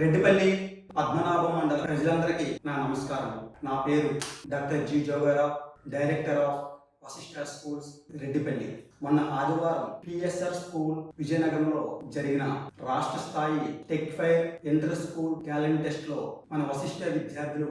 రెడ్డిపల్లి పద్మనాభం మండల ప్రజలందరికీ నా నమస్కారం. నా పేరు doctor G. Jogarao director of Vashishta schools Reddipalli. మొన్న ఆదివారం పిఎస్ఆర్ స్కూల్ విజయనగరంలో జరిగిన రాష్ట్ర స్థాయి tech fair inter school talent టెస్ట్లో మన వశిష్ఠ విద్యార్థులు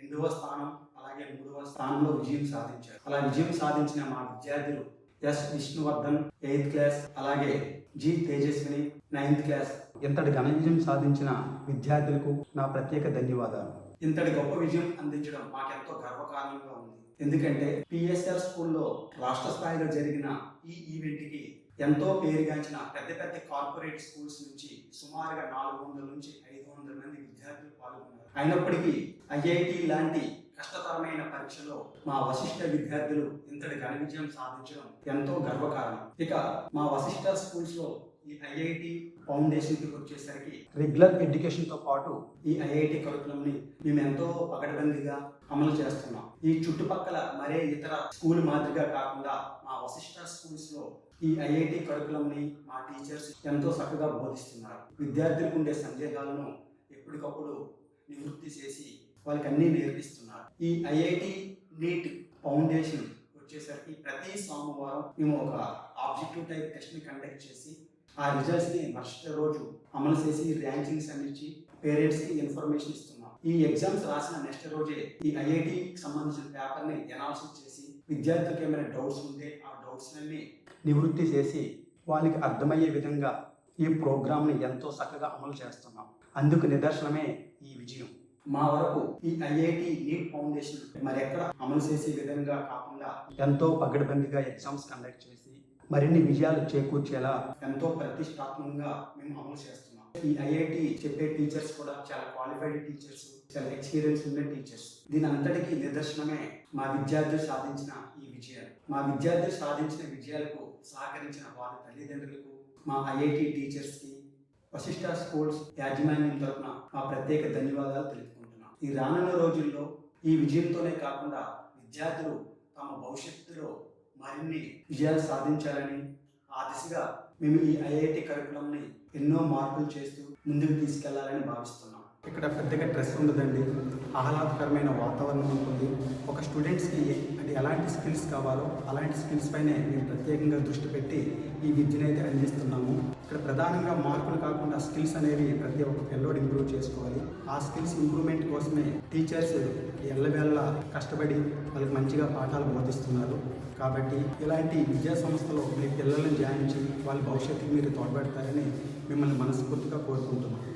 రెండవ స్థానం అలాగే మూడవ స్థానంలో విజయం సాధించారు. అలా విజయం సాధించిన మా విద్యార్థులు ఎస్. విష్ణువర్ధన్ ఎయిత్ క్లాస్ అలాగే జి. తేజస్విని నైన్త్ క్లాస్ ఇంతటి ఘన విజయం సాధించిన విద్యార్థులకు నా ప్రత్యేక ధన్యవాదాలు. ఇంతటి గొప్ప విజయం అందించడం మాకెంతో గర్వకారణంగా ఉంది. ఎందుకంటే పిఎస్ఆర్ స్కూల్లో రాష్ట్ర స్థాయిలో జరిగిన ఈ ఈవెంట్కి ఎంతో పేరుగాంచిన పెద్ద పెద్ద కార్పొరేట్ స్కూల్స్ నుంచి సుమారుగా నాలుగు వందల నుంచి ఐదు వందల మంది విద్యార్థులు పాల్గొన్నారు. అయినప్పటికీ ఐఐటి లాంటి కష్టతరమైన పరీక్షలో మా వశిష్ట విద్యార్థులు ఇంతటి ఘన విజయం సాధించడం ఎంతో గర్వకారణం. ఇక మా వశిష్ట స్కూల్స్లో ఈ ఐఐటి ఫౌండేషన్కి వచ్చేసరికి రెగ్యులర్ ఎడ్యుకేషన్తో పాటు ఈ ఐఐటి కరికులం ని మేము ఎంతో పకడ్బందీగా అమలు చేస్తున్నాం. ఈ చుట్టుపక్కల మరే ఇతర స్కూల్ మాదిరిగా కాకుండా మా వశిష్ట స్కూల్స్లో ఈ ఐఐటి కరికులం ని మా టీచర్స్ ఎంతో చక్కగా బోధిస్తున్నారు. విద్యార్థులకు ఉండే సందేహాలను ఎప్పటికప్పుడు నివృత్తి చేసి వాళ్ళకి అన్నీ నేర్పిస్తున్నారు. ఈ ఐఐటి నీట్ ఫౌండేషన్ వచ్చేసరికి ప్రతి సోమవారం మేము ఒక ఆబ్జెక్టివ్ టైప్ టెస్ట్ని కండక్ట్ చేసి ఆ రిజల్ట్స్ని మరుసటి రోజు అమలు చేసి ర్యాంకింగ్స్ అందించి పేరెంట్స్కి ఇన్ఫర్మేషన్ ఇస్తున్నాం. ఈ ఎగ్జామ్స్ రాసిన నెక్స్ట్ రోజే ఈ ఐఐటి సంబంధించిన పేపర్ని ని చేసి విద్యార్థులకు ఏమైనా డౌట్స్ ఉంటే ఆ డౌట్స్ని నివృత్తి చేసి వాళ్ళకి అర్థమయ్యే విధంగా ఈ ప్రోగ్రామ్ని ఎంతో చక్కగా అమలు చేస్తున్నాం. అందుకు నిదర్శనమే ఈ విజయం. మా వరకు ఈ ఐఐటి నీట్ ఫౌండేషన్ మరి ఎక్కడ అమలు చేసే విధంగా కాకుండా ఎంతో పగడబందిగా ఎగ్జామ్స్ కండక్ట్ చేసి మరిన్ని విజయాలు చేకూర్చేలా ఎంతో ప్రతిష్టాత్మకంగా మేము అమలు చేస్తున్నాం. ఈ ఐఐటి చెప్పే టీచర్స్ కూడా చాలా క్వాలిఫైడ్ టీచర్స్ చాలా ఎక్స్పీరియన్స్ ఉన్న టీచర్స్. దీని అంతటికీ నిదర్శనమే మా విద్యార్థులు సాధించిన ఈ విజయాలు. మా విద్యార్థులు సాధించిన విజయాలకు సహకరించిన వారి తల్లిదండ్రులకు మా ఐఐటి టీచర్స్కి వశిష్ట స్కూల్స్ యాజమాన్యం తరపున మా ప్రత్యేక ధన్యవాదాలు తెలుపుకుంటున్నాం. ఈ రానున్న రోజుల్లో ఈ విజయంతోనే కాకుండా విద్యార్థులు తమ భవిష్యత్తులో మరిన్ని విజయాలు సాధించాలని ఆ దిశగా మేము ఈ ఐఐటి కరికులంని ఎన్నో మార్పులు చేస్తూ ముందుకు తీసుకెళ్ళాలని భావిస్తున్నాం. ఇక్కడ పెద్దగా డ్రెస్ ఉండదండి. ఆహ్లాదకరమైన వాతావరణం ఉంటుంది. ఒక స్టూడెంట్స్కి అంటే ఎలాంటి స్కిల్స్ కావాలో అలాంటి స్కిల్స్ పైనే మేము ప్రత్యేకంగా దృష్టి పెట్టి ఈ విద్యను అయితే అందిస్తున్నాము ఇక్కడ ప్రధానంగా మార్కులు కాకుండా స్కిల్స్ అనేవి ప్రతి ఒక్క పిల్లోడు ఇంప్రూవ్ చేసుకోవాలి. ఆ స్కిల్స్ ఇంప్రూవ్మెంట్ కోసమే టీచర్స్ ఎల్లవేళ్ళ కష్టపడి వాళ్ళకి మంచిగా పాఠాలు బోధిస్తున్నారు. కాబట్టి ఇలాంటి విద్యా సంస్థలో మీ పిల్లలను జాయించి వాళ్ళ భవిష్యత్తుకి మీరు తోడ్పడతారని మిమ్మల్ని మనస్ఫూర్తిగా కోరుకుంటున్నాను